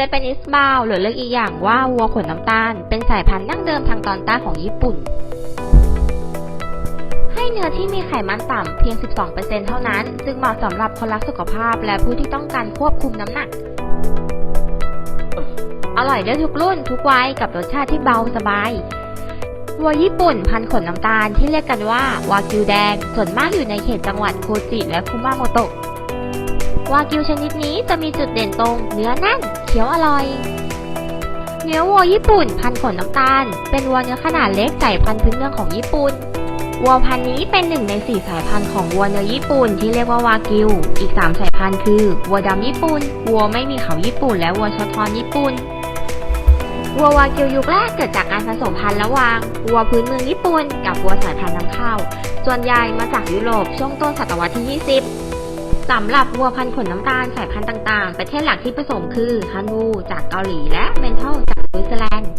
Japanese Brown หรือเรียกอีกอย่างว่าวัวขนน้ำตาล เป็นสายพันธุ์ดั้งเดิมทางตอนใต้ของญี่ปุ่น ให้เนื้อที่มีไขมันต่ำเพียง 12%เท่านั้น จึงเหมาะสำหรับคนรักสุขภาพและผู้ที่ต้องการควบคุมน้ำหนัก อร่อยได้ทุกรุ่นทุกวัยกับรสชาติที่เบาสบายวัวญี่ปุ่นพันขนน้ำตาลที่เรียกกันว่าวากิวแดง ส่วนมากอยู่ในเขตจังหวัดโคจิและคุมาโมโตะวากิวชนิดนี้จะมีจุดเด่นตรง เนื้อแน่น เคี้ยวอร่อย เนื้อวัวญี่ปุ่น พันขนน้ำตาล เป็นวัวเนื้อขนาดเล็กสายพันธุ์พื้นเมืองของญี่ปุ่น วัวพันธุ์นี้เป็นหนึ่งในสี่สายพันธุ์ของวัวเนื้อญี่ปุ่นที่เรียกว่าวากิว อีกสามสายพันธุ์คือ วัวดำญี่ปุ่น วัวไม่มีเขาญี่ปุ่น และวัวชอทอนญี่ปุ่น วัววากิวยุคแรกเกิดจากการผสมพันธุ์ระหว่างวัวพื้นเมืองญี่ปุ่น กับวัวสายพันธุ์นำเข้า ส่วนใหญ่มาจากยุโรปช่วงต้นศตวรรษที่ 20 สำหรับวัวพันธุ์ขนน้ำตาลสายพันธุ์ต่างๆ ประเทศหลักที่ผสมคือฮันูจากเกาหลีและเมนทัลจากสวิตเซอร์แลนด์